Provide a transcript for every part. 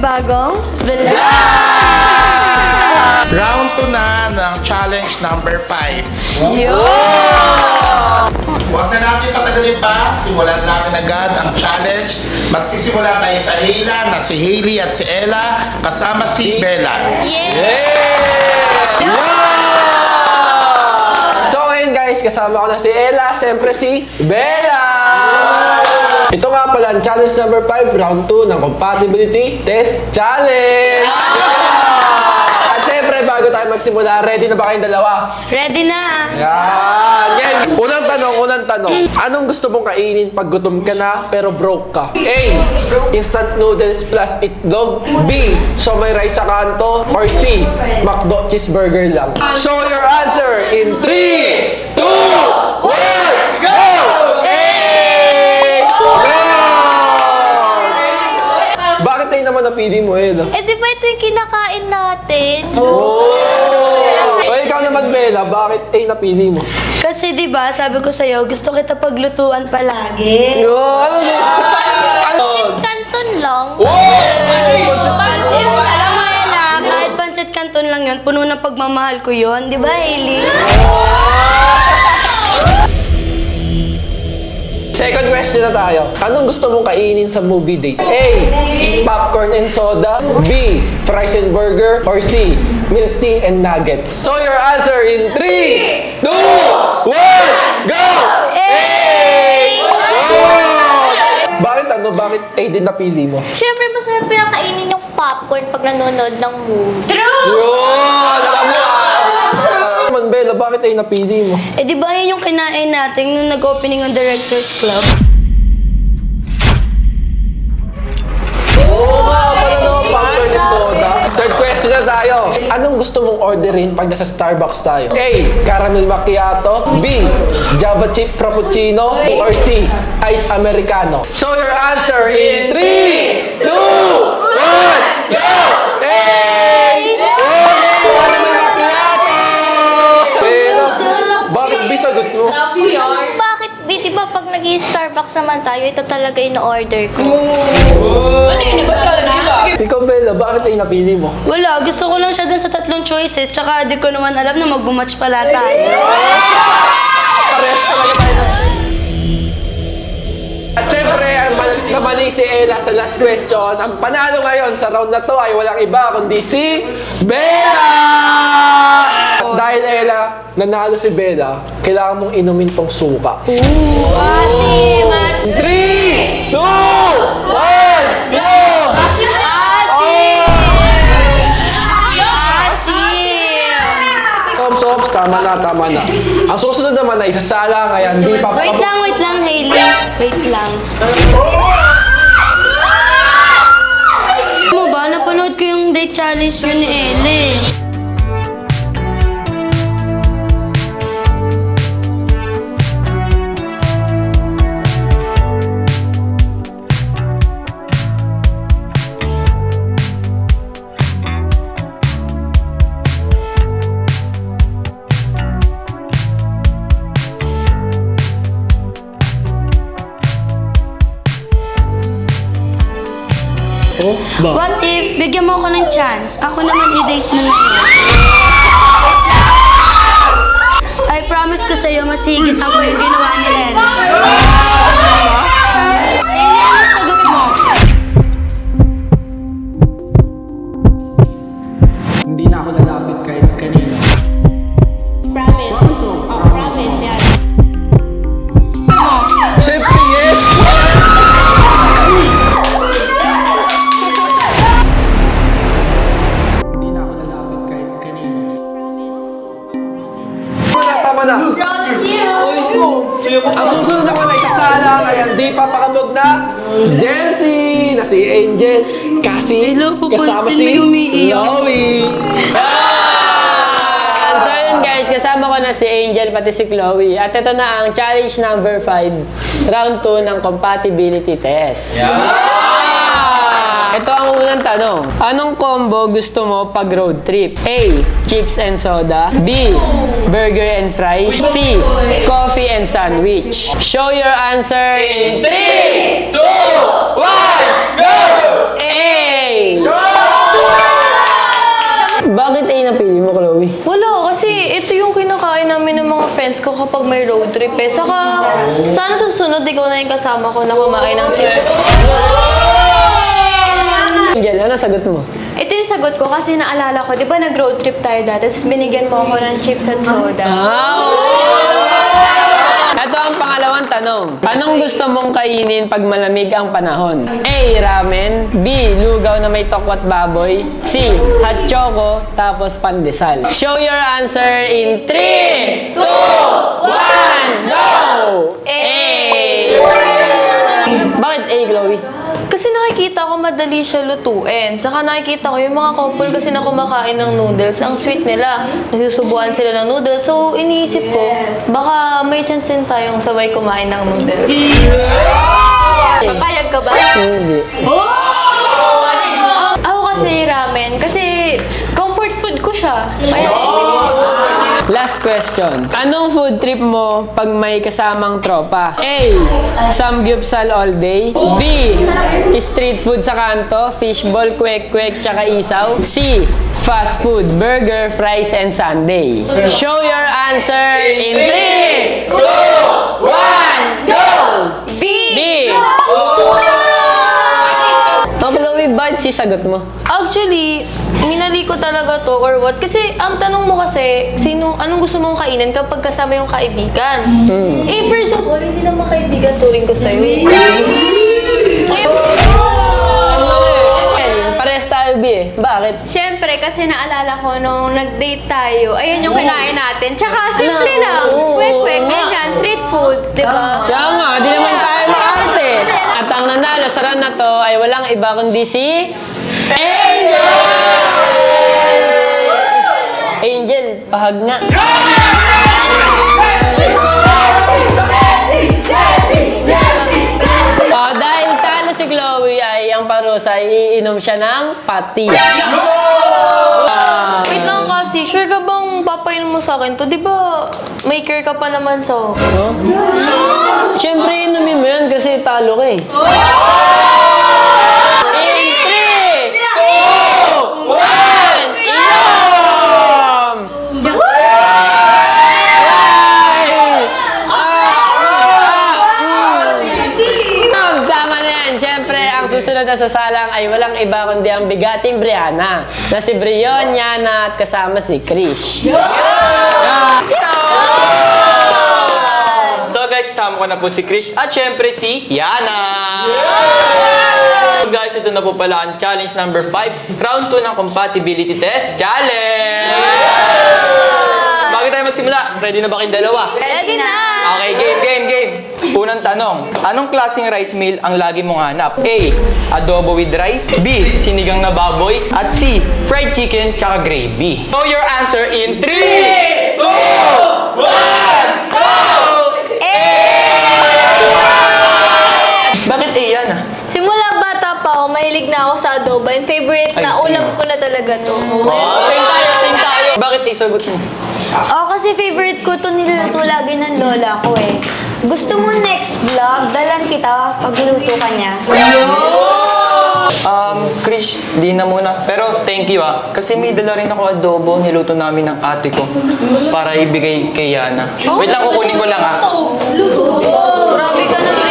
panibagong vlog! Round 2 na ng challenge number 5. Huwag na natin patagalin pa. Simulan natin agad ang challenge. Magsisimula tayo sa Hila na si Hailey at si Ella kasama si Bella. So ngayon guys, kasama ko na si Ella, siyempre si Bella! Ito nga pala ang challenge number 5, round 2 ng Compatibility Test Challenge! At siyempre, bago tayo magsimula, ready na ba kayong dalawa? Ready na! Yan! Yan! Unang tanong, unang tanong. Anong gusto mong kainin pag gutom ka na pero broke ka? A. Instant noodles plus itlog. B. Siomay rice sa kanto. Or C. McDo cheeseburger lang. Show your answer in 3, 2, 1, go! A! Go! Bakit tayo naman napili mo, Ella? Eh, di ba ito yung kinakain natin? O ikaw naman, Bella, bakit A napili mo? Kasi di ba sabi ko sa'yo, gusto kita paglutuan palagi. Yo, ano Ano? Kanton lang. Pansit, alam mo Ella, kahit pansit canton lang yun, puno ng pagmamahal ko yun. Di ba, Hailey? Second question na tayo. Anong gusto mong kainin sa movie date? A. Popcorn and soda. B. Fries and burger. Or C. Milk tea and nuggets. So your answer in 3, 2, 1, go! A! Bakit ano? Bakit A din napili mo? Siyempre, masarap pinakainin yung popcorn pag nanonood ng movie. Yun! Alam mo ah! Naman, Bella, bakit A napili mo? Eh di ba yun yung kinain natin nung nag-opening ng Directors Club? Oo nga, pala no, popcorn and soda. Third question na tayo. Anong gusto mong orderin pag nasa Starbucks tayo? A. Caramel macchiato. B. Java chip frappuccino. Or C. Ice americano. Show your answer in 3, 2, 1, go! A. Caramel macchiato! Pero, bakit B sagot mo? Bakit, di di ba pag nag starbucks naman tayo, ito talaga yung order ko. Ikaw, Bella, bakit ay napili mo? Wala, gusto ko lang siya dun sa tatlong choices, tsaka di ko naman alam na mag-match pala tayo. Parehas talaga tayo na. At syempre, ang man- si Ella sa last question. Ang panalo ngayon sa round na to ay walang iba kundi si Bella! Dahil Ella, nanalo si Bella, kailangan mong inumin tong suka. Kasi, mas... 3, 2, 1, go! Ops, ops, tama na, tama na. Ang susunod naman ay isasalang ay hindi pa Wait lang, wait lang, Hailey. Wait lang. Alam mo ba, napanood ko yung date challenge yun ni Ellie. Ba? What if, bigyan mo ako ng chance, ako naman i-date mo na. I promise ko sa'yo, masigit ako yung ginawa ni Ellie. Kasama mo si yung umiiyak. Chloe. So yun guys, kasama ko na si Angel pati si Chloe. At ito na ang challenge number 5, round 2 ng compatibility test. Ito ang unang tanong. Anong combo gusto mo pag road trip? A. Chips and soda. B. Burger and fries. C. Coffee and sandwich. Show your answer in 3, 2, 1, go! Friends ko kapag may road trip eh. Saka, sana sa susunod ikaw na yung kasama ko na kumain ng chips. Angel, ano sagot mo? Ito yung sagot ko kasi naalala ko, di ba nag-road trip tayo dati, tapos binigyan mo ako ng chips at soda. Pangalawang tanong. Anong gusto mong kainin pag malamig ang panahon? A. Ramen B. Lugaw na may tokwat baboy C. Hot choco Tapos pandesal Show your answer in 3, 2, 1, go! A! Bakit A, Chloe? Kasi nakikita ko madali siya lutuin. Saka nakikita ko yung mga couple kasi na kumakain ng noodles. Ang sweet nila. Nagsusubuan sila ng noodles. So, iniisip ko, baka may chance din tayong sabay kumain ng noodles. Papayag ka ba? Hindi. Ako kasi ramen. Kasi comfort food ko siya. Kaya ko. Last question. Anong food trip mo pag may kasamang tropa? A. Samgyupsal all day. B. Street food sa kanto, fishball, kwek-kwek, tsaka isaw. C. Fast food, burger, fries, and sundae. Show your answer in 3, 2, sagot mo? Actually, minali ko talaga to or what. Kasi ang tanong mo kasi, sino, anong gusto mong kainin kapag kasama yung kaibigan? Eh, first of all, hindi naman kaibigan turing ko sa'yo. Kaya, Pares tayo, B eh. Bakit? Siyempre, kasi naalala ko nung nag-date tayo, ayun yung kinain natin. Tsaka simple lang. Kwek-kwek, ganyan, street foods, di ba? Kaya nga, di naman tayo. At ang nanalo sa round na to ay walang iba kundi si... Angel! Angel, pahag nga. Oh, dahil talo si Chloe ay ang parusa iinom siya ng patis. Ah, wait lang kasi, sure ka bang papainom mo sa akin to? Di ba, maker ka pa naman sa... Siyempre, inumin mo yan kasi talo ka eh. In sasalang ay walang iba kundi ang bigating Brianna na si Brion, Yana at kasama si Krish. So guys, kasama ko na po si Krish at syempre si Yana! So guys, ito na po pala ang challenge number 5. Round 2 ng compatibility test challenge! Magsimula, ready na ba kayong dalawa? Ready na! Okay, game, game, game. Unang tanong, anong klaseng rice meal ang lagi mong hanap? A. Adobo with rice B. Sinigang na baboy At C. Fried chicken tsaka gravy So your answer in 3, 2, 1, go! Bakit A yan ah? Simula bata pa ako, mahilig na ako sa adobo. And favorite na ulam ko na talaga to. Oh, same tayo. Bakit A sagot mo? Oh, kasi favorite ko to niluluto lagi ng lola ko eh. Gusto mo next vlog, dalan kita pagluto ka niya. Um, Krish, di na muna. Pero thank you ah. Kasi may dala rin ako adobo, niluto namin ng ate ko. Para ibigay kay Yana. Wait lang, kukunin ko lang ah. Grabe ka naman.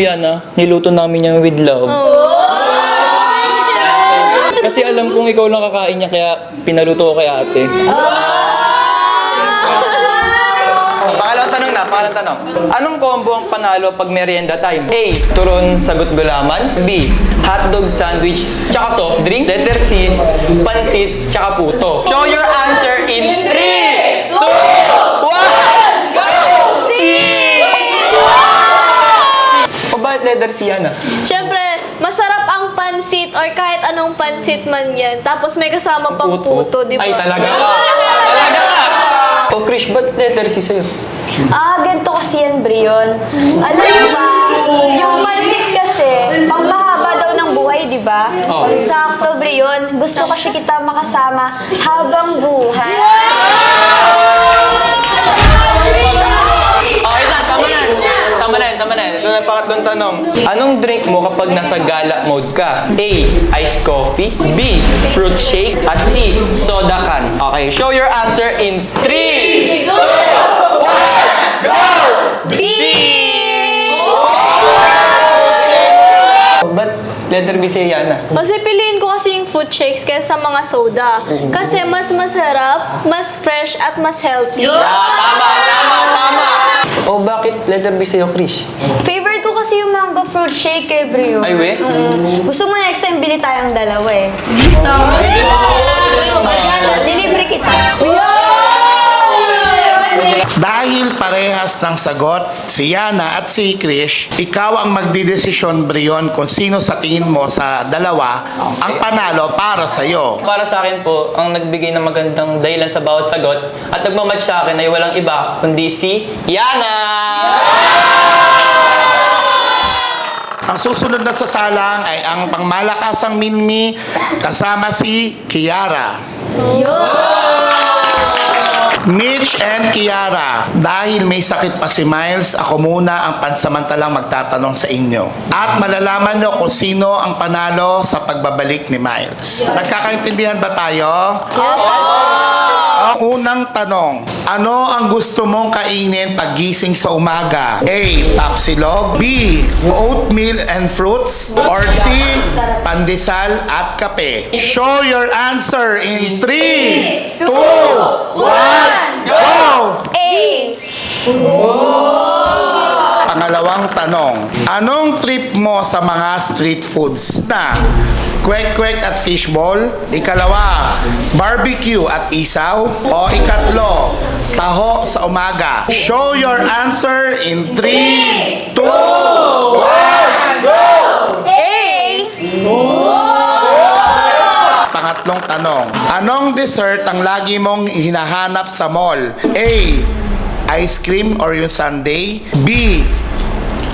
Mo Yana, niluto namin yan with love. Kasi alam kong ikaw lang kakain niya, kaya pinaluto ko kay ate. Pangalawang tanong na, pangalawang tanong. Anong combo ang panalo pag merienda time? A. Turon sagot gulaman. B. Hotdog sandwich tsaka soft drink. Letter C. Pansit tsaka puto. Show your answer in 3, 2, 1, go! C! Ah? Siyempre, masarap ang pansit or kahit anong pansit man yan. Tapos may kasama pang puto, di ba? Ay, talaga ka. talaga ka. O, Krish, ba't letter C sa'yo? Ah, ganito kasi yan, Brion. Alam mo ba, yung pansit kasi, pang mahaba daw ng buhay, di ba? Oh. Sakto, Brion. Gusto kasi kita makasama habang buhay. Pangalawang tanong, anong drink mo kapag nasa gala mode ka? A. Iced coffee B. Fruit shake At C. Soda can Okay, show your answer in 3 Ba't letter B si Yana? Kasi piliin ko kasi yung fruit shakes kaysa sa mga soda. Kasi mas masarap, mas fresh, at mas healthy. Tama, tama, tama! O bakit letter B sa'yo, Krish? Favorite kasi yung mango fruit shake eh, Brio. Ay, we? Mm. Gusto mo next time bili tayong dalawa eh. Dilibre kita. Dahil parehas ng sagot, si Yana at si Krish, ikaw ang magdidesisyon, Brion, kung sino sa tingin mo sa dalawa ang panalo para sa'yo. Para sa akin po, ang nagbigay ng magandang dahilan sa bawat sagot at nagmamatch sa akin ay walang iba kundi si Yana! Ang susunod na sasalang ay ang pangmalakasang Minmi kasama si Kiara. Mitch and Kiara, dahil may sakit pa si Miles, ako muna ang pansamantalang magtatanong sa inyo. At malalaman nyo kung sino ang panalo sa pagbabalik ni Miles. Nagkakaintindihan ba tayo? Yes, Ang unang tanong, ano ang gusto mong kainin pagising sa umaga? A. Tapsilog B. Oatmeal and fruits Or C. Pandesal at kape Show your answer in 3, 2, 1, go! A. Pangalawang tanong, anong trip mo sa mga street foods na kwek-kwek at fishball? Ikalawa, barbecue at isaw? O ikatlo, taho sa umaga? Show your answer in 3, Pangatlong tanong, anong dessert ang lagi mong hinahanap sa mall? A. Ice cream or yung sundae? B.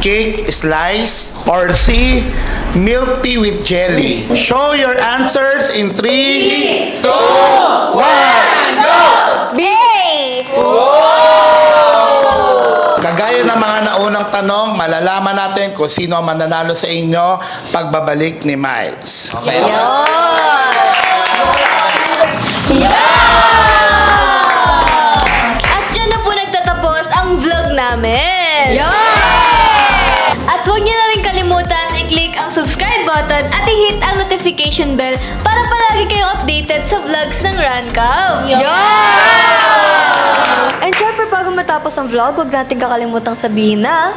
Cake slice? Or C. Milk tea with jelly? Show your answers in 3, 2, 1, go! B. Kagaya ng mga naunang tanong, malalaman natin kung sino ang mananalo sa inyo pagbabalik ni Miles. Okay. At dyan na po nagtatapos ang vlog namin. At huwag niyo na rin kalimutan i-click ang subscribe button at i-hit ang notification bell para palagi kayong updated sa vlogs ng Rancam. And syempre, bago matapos ang vlog, huwag natin kakalimutang sabihin na...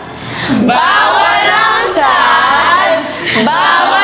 Bawal ang sad! Bawal